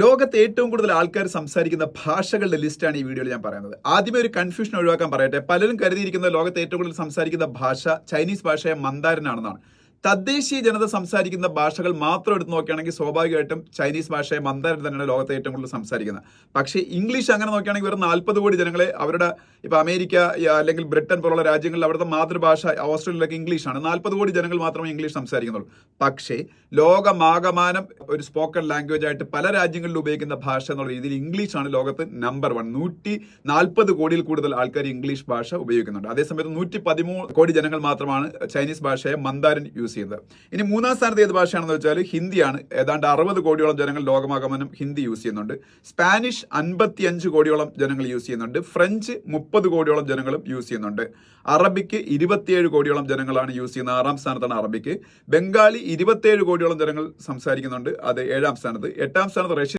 ലോകത്ത് ഏറ്റവും കൂടുതൽ ആൾക്കാർ സംസാരിക്കുന്ന ഭാഷകളുടെ ലിസ്റ്റാണ് ഈ വീഡിയോയിൽ ഞാൻ പറയുന്നത്. ആദ്യമേ ഒരു കൺഫ്യൂഷൻ ഒഴിവാക്കാൻ പറയട്ടെ. പലരും കരുതിയിരിക്കുന്ന ലോകത്ത് ഏറ്റവും കൂടുതൽ സംസാരിക്കുന്ന ഭാഷ ചൈനീസ് ഭാഷയെ മന്ദാരനാണെന്നാണ്. തദ്ദേശീയ ജനത സംസാരിക്കുന്ന ഭാഷകൾ മാത്രം എടുത്ത് നോക്കുകയാണെങ്കിൽ സ്വാഭാവികമായിട്ടും ചൈനീസ് ഭാഷയെ മന്ദാരൻ തന്നെയാണ് ലോകത്തെ ഏറ്റവും കൂടുതൽ സംസാരിക്കുന്നത്. പക്ഷേ ഇംഗ്ലീഷ് അങ്ങനെ നോക്കുകയാണെങ്കിൽ വെറും നാൽപ്പത് കോടി ജനങ്ങളെ അവരുടെ ഇപ്പോൾ അമേരിക്ക അല്ലെങ്കിൽ ബ്രിട്ടൻ പോലുള്ള രാജ്യങ്ങളിൽ അവരുടെ മാതൃഭാഷ ഓസ്ട്രേലിയയിലൊക്കെ ഇംഗ്ലീഷാണ്. നാൽപ്പത് കോടി ജനങ്ങൾ മാത്രമേ ഇംഗ്ലീഷ് സംസാരിക്കുന്നുള്ളൂ. പക്ഷേ ലോകമാകമാനം ഒരു സ്പോക്കൺ ലാംഗ്വേജ് ആയിട്ട് പല രാജ്യങ്ങളിൽ ഉപയോഗിക്കുന്ന ഭാഷ എന്നുള്ള രീതിയിൽ ഇംഗ്ലീഷാണ് ലോകത്ത് നമ്പർ വൺ നൂറ്റി നാൽപ്പത് കോടിയിൽ കൂടുതൽ ആൾക്കാർ ഇംഗ്ലീഷ് ഭാഷ ഉപയോഗിക്കുന്നുണ്ട്. അതേസമയത്ത് നൂറ്റി പതിമൂന്ന് കോടി ജനങ്ങൾ മാത്രമാണ് ചൈനീസ് ഭാഷയെ മന്ദാരൻ യൂസ് ചെയ്യുന്നത്. ഇനി മൂന്നാം സ്ഥാനത്ത് ഏത് ഭാഷയാണെന്ന് വെച്ചാൽ ഹിന്ദിയാണ്. ഏതാണ്ട് അറുപത് കോടിയോളം ജനങ്ങൾ ലോകമാകമനം ഹിന്ദി യൂസ് ചെയ്യുന്നുണ്ട്. സ്പാനിഷ് അൻപത്തിയഞ്ച് കോടിയോളം ജനങ്ങൾ യൂസ് ചെയ്യുന്നുണ്ട്. ഫ്രഞ്ച് മുപ്പത് കോടിയോളം ജനങ്ങളും യൂസ് ചെയ്യുന്നുണ്ട്. അറബിക്ക് ഇരുപത്തിയേഴ് കോടിയോളം ജനങ്ങളാണ് യൂസ് ചെയ്യുന്നത്. ആറാം സ്ഥാനത്താണ് അറബിക്ക്. ബംഗാളി ഇരുപത്തിയേഴ് കോടിയോളം ജനങ്ങൾ സംസാരിക്കുന്നുണ്ട്. അത് ഏഴാം സ്ഥാനത്ത്. എട്ടാം സ്ഥാനത്ത് റഷ്യ